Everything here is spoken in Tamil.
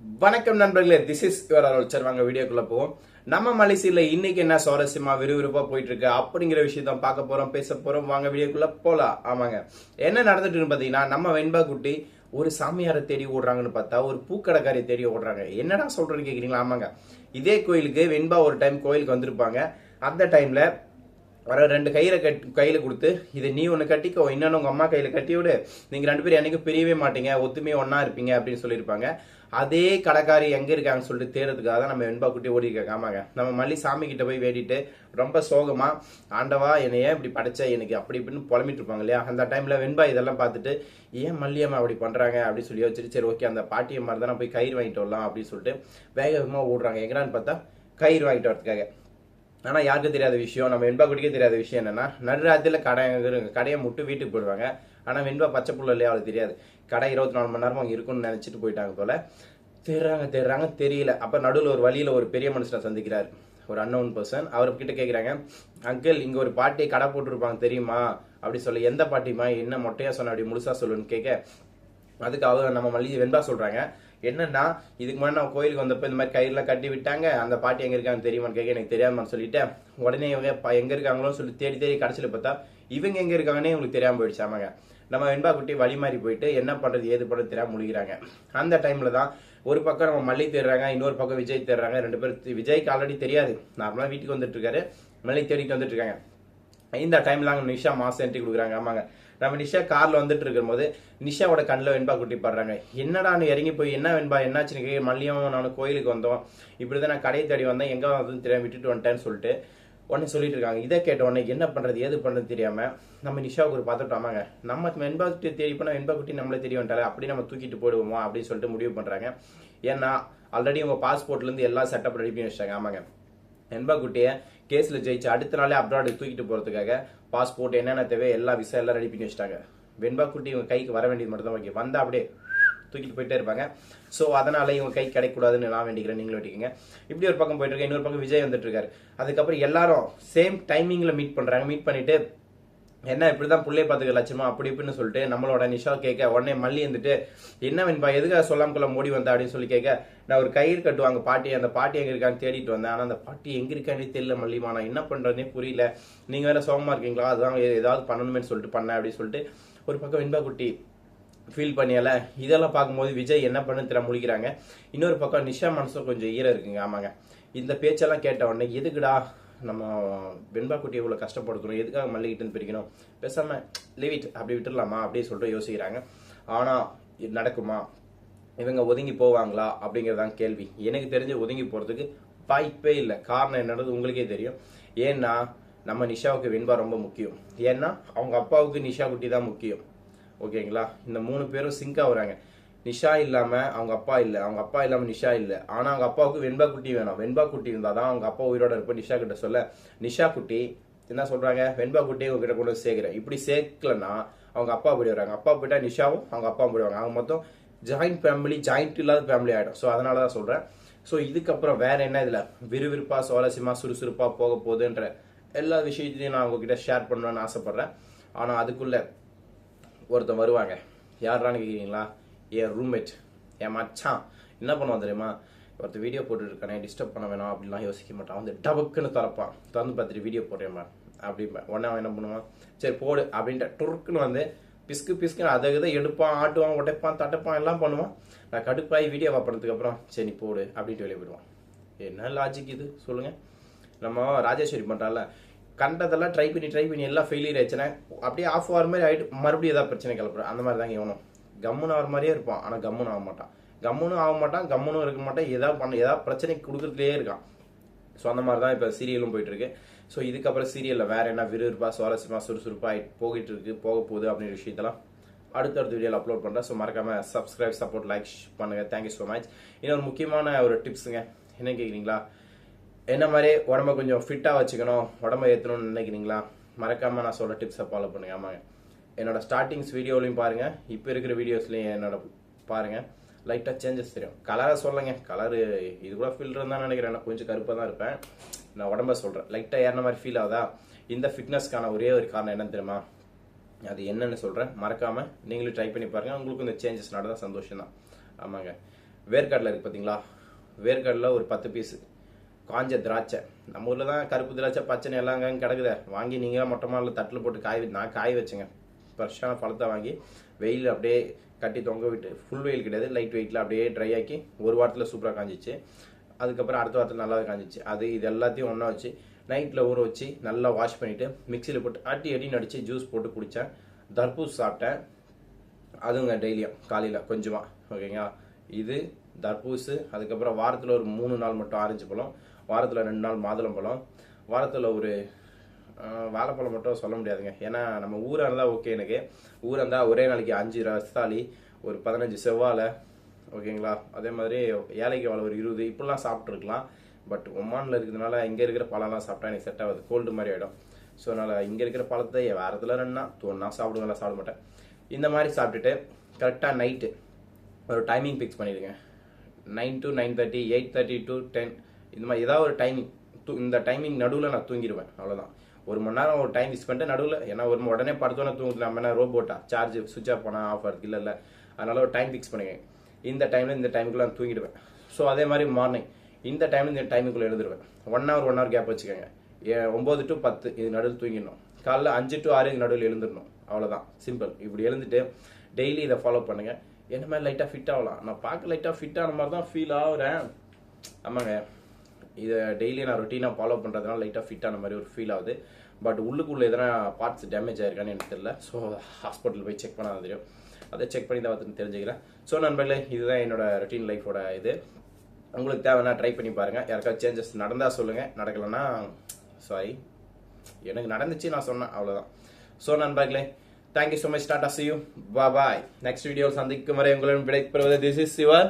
வணக்கம் நண்பர்களே திஸ் இஸ் யுவர் அரோச்சர் வாங்க வீடியோக்குள்ள போவோம். நம்ம மலேசியில் இன்னைக்கு என்ன சுவாரஸ்யமா விறுவிறுப்பா போயிட்டு இருக்கு அப்படிங்கிற விஷயத்தான் பார்க்க போறோம் பேச போறோம். வாங்க வீடியோக்குள்ள போலாம். ஆமாங்க. என்ன நடந்துட்டுன்னு பாத்தீங்கன்னா நம்ம வெண்பா குட்டி ஒரு சாமியாரை தேடி ஓடுறாங்கன்னு பார்த்தா ஒரு பூக்கடைக்காரியை தேடி ஓடுறாங்க. என்னடா சொல்றேன்னு கேக்குறீங்களா? ஆமாங்க. இதே கோயிலுக்கு வெண்பா ஒரு டைம் கோயிலுக்கு வந்திருப்பாங்க. அந்த டைம்ல வர ரெண்டு கையில கட் கையில கொடுத்து இதை நீ ஒன்று கட்டிக்கோ இன்னொன்று உங்க அம்மா கையில கட்டி விடு. நீங்க ரெண்டு பேரும் என்னைக்கு பிரியவே மாட்டீங்க ஒத்துமையே ஒன்றா இருப்பீங்க அப்படின்னு சொல்லியிருப்பாங்க. அதே கடைக்காரி எங்க இருக்காங்கன்னு சொல்லிட்டு தேடுறதுக்காக தான் நம்ம வெண்பா குட்டி ஓடி இருக்காங்க. ஆமாங்க. நம்ம மல்லி சாமி கிட்ட போய் வேடிட்டு ரொம்ப சோகமா ஆண்டவா என்னை ஏன் இப்படி படைச்ச? எனக்கு அப்படி இப்படின்னு புலம்பிட்டு இருப்பாங்க இல்லையா? அந்த டைம்ல வெண்பா இதெல்லாம் பார்த்துட்டு ஏன் மல்லியம்மா அப்படி பண்றாங்க? அப்படின்னு சொல்லி வச்சுட்டு சரி ஓகே அந்த பாட்டியை மாதிரி தான் போய் கயிறு வாங்கிட்டு வரலாம் அப்படின்னு சொல்லிட்டு வேக வேகமா ஓடுறாங்க. எங்கடான்னு பார்த்தா கயிறு வாங்கிட்டு வரதுக்காக. ஆனால் யாருக்கும் தெரியாத விஷயம் நம்ம வெண்பா குடிக்க தெரியாத விஷயம் என்னன்னா நடுராத்திரில கடை கடையை முட்டு வீட்டுக்கு போயிடுவாங்க. ஆனால் வெண்பா பச்சை புள்ள இல்லையா அவளுக்கு தெரியாது. கடை இருபத்தி நாலு மணி நேரம் அங்க இருக்கும்னு நினச்சிட்டு போயிட்டாங்க போல. தேடுறாங்க தேடுறாங்க தெரியல. அப்போ நடுவில் ஒரு வழியில் ஒரு பெரிய மனுஷனை சந்திக்கிறார். ஒரு அன்னோன் பர்சன் அவர்கிட்ட கேட்குறாங்க அங்கிள் இங்கே ஒரு பாட்டி கடை போட்டிருப்பாங்க தெரியுமா? அப்படி சொல்ல எந்த பாட்டிமா என்ன மொட்டையாக சொன்ன? அப்படி முழுசாக சொல்லுன்னு கேட்க அதுக்கு அவர் நம்ம மல்லிகை வெண்பா சொல்கிறாங்க என்னன்னா இதுக்கு முன்னாடி நான் கோயிலுக்கு வந்தப்ப இந்த மாதிரி கயிறுலாம் கட்டி விட்டாங்க. அந்த பாட்டி எங்க இருக்காங்க தெரியுமான்னு கேட்க எனக்கு தெரியாமன்னு சொல்லிட்டேன். உடனே இவங்க எங்க இருக்காங்களோ சொல்லி தேடி தேடி கடைசியில் பார்த்தா இவங்க எங்க இருக்காங்கன்னே இவங்களுக்கு தெரியாம போயிடுச்சு ஆமாங்க. நம்ம வெண்பா குட்டி வழி மாறி போயிட்டு என்ன பண்றது ஏது பண்றது தெரியாம முடிகிறாங்க அந்த டைம்ல தான் ஒரு பக்கம் நம்ம மல்லி தேடுறாங்க இன்னொரு பக்கம் விஜய் தேடுறாங்க. ரெண்டு பேரும் விஜய்க்கு ஆல்ரெடி தெரியாது. நார்மலா வீட்டுக்கு வந்துட்டு இருக்காரு. மல்லி தேடிட்டு வந்துட்டு இருக்காங்க. இந்த டைம்ல அங்க நிஷா மாஸ் என்ட்ரி கொடுக்குறாங்க. ஆமாங்க. நம்ம நிஷா கார்ல வந்துட்டு இருக்கும்போது நிஷாவோட கண்ணில் வெண்பா குட்டி பாடுறாங்க. என்னடா இறங்கி போய் என்ன வெண்பா என்னாச்சுன்னு கேட்க மல்லியம் நானும் கோயிலுக்கு வந்தோம். இப்படிதான் நான் கடையை தேடி வந்தேன். எங்க வந்து தெரியாம விட்டுட்டு வந்துட்டேன்னு சொல்லிட்டு உடனே சொல்லிட்டு இருக்காங்க. இதை கேட்ட உடனே என்ன பண்றது ஏது பண்றது தெரியாம நம்ம நிஷாவுக்கு ஒரு பார்த்துட்டோம் ஆமாங்க நம்ம வெண்பா குட்டி தேடி போனா வெண்பா குட்டி நம்மளே தெரிய வந்துட்டாலே அப்படி நம்ம தூக்கிட்டு போயிடுவோமா அப்படின்னு சொல்லிட்டு முடிவு பண்றாங்க. ஏன்னா ஆல்ரெடி உங்க பாஸ்போர்ட்ல இருந்து எல்லா செட்டப் ரெடி பண்ணி வச்சிட்டாங்க. ஆமாங்க. வெண்பா குட்டியை கேஸ்ல ஜெயிச்சு அடுத்த நாளே அப்ராடு தூக்கிட்டு போறதுக்காக பாஸ்போர்ட் என்னென்ன தேவை எல்லா விசா எல்லாம் ரெடி பண்ணி வச்சிட்டாங்க. வெண்பா குட்டி இவங்க கைக்கு வர வேண்டியது மட்டும் தான் ஓகே வந்தா அப்படியே தூக்கிட்டு போயிட்டே இருப்பாங்க. ஸோ அதனால இவங்க கை கிடைக்கூடாதுன்னு நான் வேண்டிக்கிறேன். நீங்களும் வேண்டிக்கங்க. இப்படி ஒரு பக்கம் போயிட்டு இருக்கேன் இன்னொரு பக்கம் விஜய் வந்துட்டு இருக்காரு. அதுக்கப்புறம் எல்லாரும் சேம் டைமிங்ல மீட் பண்றாங்க. மீட் பண்ணிட்டு என்ன இப்படி தான் புள்ளைய பார்த்துக்க லட்சமா? அப்படி இப்படின்னு சொல்லிட்டு நம்மளோட நிஷா கேட்க உடனே மல்லி வந்துட்டு என்ன வெண்பா எதுக்காக சொல்லாம கொள்ள ஓடி வந்தா? அப்படின்னு சொல்லி கேட்க நான் ஒரு கயிறு கட்டுவாங்க பாட்டி. அந்த பாட்டி எங்க இருக்கான்னு தேடிட்டு வந்தேன். ஆனால் அந்த பாட்டி எங்க இருக்கான்னு தெரியல மல்லிமா நான் என்ன பண்றதுனே புரியல. நீங்க வேற சோகமா இருக்கீங்களா? அதுதான் ஏ- ஏதாவது பண்ணணுமே சொல்லிட்டு பண்ணேன் அப்படின்னு சொல்லிட்டு ஒரு பக்கம் வெண்பா குட்டி ஃபீல் பண்ணியல. இதெல்லாம் பார்க்கும்போது விஜய் என்ன பண்ணு தெரிய முழிக்கிறாங்க. இன்னொரு பக்கம் நிஷா மனசும் கொஞ்சம் ஈரம் இருக்குங்க. ஆமாங்க. இந்த பேச்செல்லாம் கேட்ட உடனே எதுக்குடா? நம்ம வெண்பா குட்டி இவ்வளோ கஷ்டப்படுத்தணும் எதுக்காக மல்லிகிட்டு பிரிக்கணும்? பேசாமல் லிவிட் அப்படி விட்டுடலாமா? அப்படின்னு சொல்லிட்டு யோசிக்கிறாங்க. ஆனால் இது நடக்குமா? இவங்க ஒதுங்கி போவாங்களா? அப்படிங்கிறதான் கேள்வி. எனக்கு தெரிஞ்சு ஒதுங்கி போகிறதுக்கு வாய்ப்பே இல்லை. காரணம் என்னது உங்களுக்கே தெரியும். ஏன்னா நம்ம நிஷாவுக்கு வெண்பா ரொம்ப முக்கியம். ஏன்னா அவங்க அப்பாவுக்கு நிஷா குட்டி தான் முக்கியம். ஓகேங்களா? இந்த மூணு பேரும் சிங்க் ஆகுறாங்க நிஷா இல்லாம அவங்க அப்பா இல்ல. அவங்க அப்பா இல்லாம நிஷா இல்ல. ஆனா அவங்க அப்பாவுக்கு வெண்பா குட்டி வேணும். வெண்பா குட்டி இருந்தாதான் அவங்க அப்பா உயிரோட இருப்ப நிஷா கிட்ட சொல்ல. நிஷா குட்டி என்ன சொல்றாங்க? வெண்பா குட்டியை உங்ககிட்ட கொண்டு வந்து சேர்க்கிறேன். இப்படி சேர்க்கலன்னா அவங்க அப்பா போய் வராங்க அப்பா போயிட்டா நிஷாவும் அவங்க அப்பா போயிடுவாங்க அவங்க மொத்தம் ஜாயிண்ட் ஃபேமிலி ஜாயிண்ட் இல்லாத ஃபேமிலி ஆகிடும் ஸோ அதனால தான் சொல்கிறேன் ஸோ இதுக்கப்புறம் வேற என்ன இதில்? விறுவிறுப்பாக சுவாரஸ்யமாக சுறுசுறுப்பாக போக போகுதுன்ற எல்லா விஷயத்தையும் நான் உங்ககிட்ட ஷேர் பண்ணணும்னு ஆசைப்பட்றேன். ஆனால் அதுக்குள்ள ஒருத்தன் வருவாங்க. யாரான்னு கேட்குறீங்களா என் ரூம்மேட் என் மச்சான் என்ன பண்ணுவான் தெரியுமா? ஒருத்தர் வீடியோ போட்டுருக்கானே டிஸ்டர்ப் பண்ண வேணாம் அப்படிலாம் யோசிக்க மாட்டான். வந்து டபக்குன்னு திறப்பான். திறந்து பார்த்துட்டு வீடியோ போடுறேன் அப்படிம்பேன் உடனே அவன் என்ன பண்ணுவான்? சரி போடு அப்படின்ட்டு டுருக்குன்னு வந்து பிஸ்கு பிஸ்குன்னு அதை இதை எடுப்பான் ஆட்டுவான் உடைப்பான் தட்டப்பான் எல்லாம் பண்ணுவான். நான் கடுப்பாகி வீடியோ பண்ணதுக்கு சரி நீ போடு அப்படின்ட்டு வெளியே போயிடுவான். என்ன லாஜிக் இது? சொல்லுங்கள் நம்ம ராஜேஸ்வரி பண்ணுறால கண்டதெல்லாம் ட்ரை பண்ணி ட்ரை பண்ணி எல்லாம் ஃபெயிலியர் ஆயிடுச்சுன்னா அப்படியே ஆஃப் ஆகிற மாதிரி ஆகிட்டு மறுபடியும் ஏதாவது பிரச்சனை கிளப்புறேன் அந்த மாதிரி தாங்க இவனும். கம்முன்னு ஆகிற மாதிரியே இருப்பான். ஆனால் கம்முன்னு ஆக மாட்டான். கம்முன்னு ஆக மாட்டான் கம்முன்னு இருக்க மாட்டான் ஏதாவது பண்ண ஏதாவது பிரச்சனை கொடுக்குறதுலேயே இருக்கான். ஸோ அந்த மாதிரி தான் இப்போ சீரியலும் போயிட்டு இருக்கு ஸோ இதுக்கப்புறம் சீரியலில் வேற என்ன விறுவிறுப்பாக சுவாரஸ்யமா சுறுசுறுப்பாக போகிட்டு இருக்கு போக போகுது அப்படின்ற விஷயத்தெல்லாம் அடுத்தடுத்த வீடியோவில் அப்லோட் பண்ணுறேன் ஸோ மறக்காமல் சப்ஸ்கிரைப் சப்போர்ட் லைக் பண்ணுங்க. தேங்க்யூ ஸோ மச் இன்னொரு முக்கியமான ஒரு டிப்ஸுங்க என்ன கேட்குறீங்களா என்ன மாதிரி உடம்ப கொஞ்சம் ஃபிட்டாக வச்சுக்கணும் உடம்ப ஏற்றணும்னு நினைக்கிறீங்களா? மறக்காமல் நான் சொல்கிற டிப்ஸை ஃபாலோ பண்ணுங்க. ஆமாங்க. என்னோடய ஸ்டார்டிங்ஸ் வீடியோலையும் பாருங்கள் இப்போ இருக்கிற வீடியோஸ்லையும் என்னோட பாருங்கள் லைட்டாக சேஞ்சஸ் தெரியும். கலரை சொல்லுங்கள் கலரு இது கூட ஃபில்டர் தான் நினைக்கிறேன். நான் கொஞ்சம் கருப்பாக தான் இருப்பேன். நான் உடம்ப சொல்கிறேன் லைட்டாக ஏறின மாதிரி ஃபீல் ஆகுதா? இந்த ஃபிட்னஸ்க்கான ஒரே ஒரு காரணம் என்ன தெரியுமா? அது என்னன்னு சொல்கிறேன் மறக்காமல் நீங்களும் ட்ரை பண்ணி பாருங்கள் உங்களுக்கு இந்த சேஞ்சஸ் நடந்தா சந்தோஷம் தான் ஆமாங்க. வேர்க்கடலை இருக்குது பார்த்தீங்களா வேர்க்கடலில் ஒரு பத்து பீஸு காஞ்ச திராட்சை. நம்ம ஊரில் தான் கருப்பு திராட்சை பச்சனை எல்லாம் கிடக்குதே. வாங்கி நீங்கள் மொட்டை மாடல தட்டில் போட்டு காய நான் காய வச்சேங்க. ஃப்ரெஷ்ஷான பழத்தை வாங்கி வெயில் அப்படியே கட்டி தொங்க விட்டு ஃபுல் வெயில் கிடையாது லைட் வெயிட்டில் அப்படியே ட்ரை ஆக்கி ஒரு வாரத்தில் சூப்பராக காஞ்சிச்சு. அதுக்கப்புறம் அடுத்த வாரத்தில் நல்லா காஞ்சிச்சு. அது இது எல்லாத்தையும் ஒன்றா வச்சு நைட்டில் ஊற வச்சு நல்லா வாஷ் பண்ணிவிட்டு மிக்சியில் போட்டு அட்டி அடி நடிச்சு ஜூஸ் போட்டு குடித்தேன் தர்பூஸ் சாப்பிட்டேன். அதுங்க டெய்லியும் காலையில் கொஞ்சமாக ஓகேங்களா? இது தர்பூசு அதுக்கப்புறம் வாரத்தில் ஒரு மூணு நாள் மட்டும் ஆரஞ்சு பழம் வாரத்தில் ரெண்டு நாள் மாதுளம் பழம் வாரத்தில் ஒரு வாழைப்பழம் மட்டும் சொல்ல முடியாதுங்க. ஏன்னா நம்ம ஊராக இருந்தால் ஓகே எனக்கு. ஊராக இருந்தால் ஒரே நாளைக்கு அஞ்சு ரஸ்தாளி ஒரு பதினஞ்சு செவ்வாழை ஓகேங்களா அதே மாதிரி ஏழைக்கு வாழை ஒரு இருபது இப்படிலாம் சாப்பிட்ருக்கலாம் பட் ஒமானில் இருக்கிறதுனால இங்கே இருக்கிற பழம்லாம் சாப்பிட்டா எனக்கு செட் ஆகாது. கோல்டு மாதிரி ஆகிடும் ஸோ அதனால் இங்கே இருக்கிற பழத்தை வாரத்தில் ரெண்டுனா தோணுனா சாப்பிடுவேன் சாப்பிட மாட்டேன். இந்த மாதிரி சாப்பிட்டுட்டு கரெக்டாக நைட்டு ஒரு டைமிங் ஃபிக்ஸ் பண்ணிடுங்க. Nine to nine thirty eight thirty to ten இந்த மாதிரி ஏதாவது ஒரு டைமிங் தூ இந்த டைமிங் நடுவில் நான் தூங்கிடுவேன் அவ்வளோதான் ஒரு மணி நேரம் ஒரு டைம் மிஸ் பண்ணிட்டு நடுவில் ஏன்னா ஒரு உடனே படுத்தோன்னே தூங்குது நம்ம என்ன ரோபோட்டா சார்ஜ் சுவிச் ஆஃப் பண்ணால் ஆஃப் ஆகுது இல்லை இல்லை. அதனால் ஒரு டைம் ஃபிக்ஸ் பண்ணுவேன் இந்த டைமில் இந்த டைமுக்குள்ளே நான் தூங்கிடுவேன். ஸோ அதே மாதிரி மார்னிங் இந்த டைமில் இந்த டைமுக்குள்ளே எழுந்துருவேன் one hour one hour gap வச்சுக்கோங்க. ஏ- ஒம்பது டு பத்து இது நடுவில் தூங்கிடணும். காலைல அஞ்சு டு ஆறு இது நடுவில் எழுந்துடணும். அவ்வளோதான் சிம்பிள் இப்படி எழுந்துட்டு டெய்லி இதை ஃபாலோ பண்ணுங்க. என்ன மாதிரி லைட்டாக ஃபிட் ஆகலாம்? நான் பார்க்க லைட்டாக ஃபிட் ஆன மாதிரி தான் ஃபீல் ஆகுறேன். ஆமாங்க. இதை டெய்லி நான் ரொட்டீனாக ஃபாலோ பண்ணுறதுனால லைட்டாக ஃபிட் ஆன மாதிரி ஒரு ஃபீல் ஆகுது. பட் உள்ளுக்குள்ளே எதனா பார்ட்ஸ் டேமேஜ் ஆயிருக்கான்னு எனக்கு தெரியல. ஸோ ஹாஸ்பிட்டல் போய் செக் பண்ணால் தெரியும். அதை செக் பண்ணி தான் பார்த்து தெரிஞ்சுக்கிறேன். ஸோ நண்பர்களே இதுதான் என்னோட ரொட்டீன் லைஃபோட இது. உங்களுக்கு தேவைன்னா ட்ரை பண்ணி பாருங்கள் யாருக்காவது சேஞ்சஸ் நடந்தால் சொல்லுங்கள் நடக்கலைன்னா சாரி எனக்கு நடந்துச்சு நான் சொன்னேன். அவ்வளோதான் ஸோ நண்பர்களே தேங்க்யூ ஸோ மச் டாட்டா சி யூ பா பாய் நெக்ஸ்ட் வீடியோ சந்திக்கும் வரை உங்களிடம் விடைபெறுவது. This is your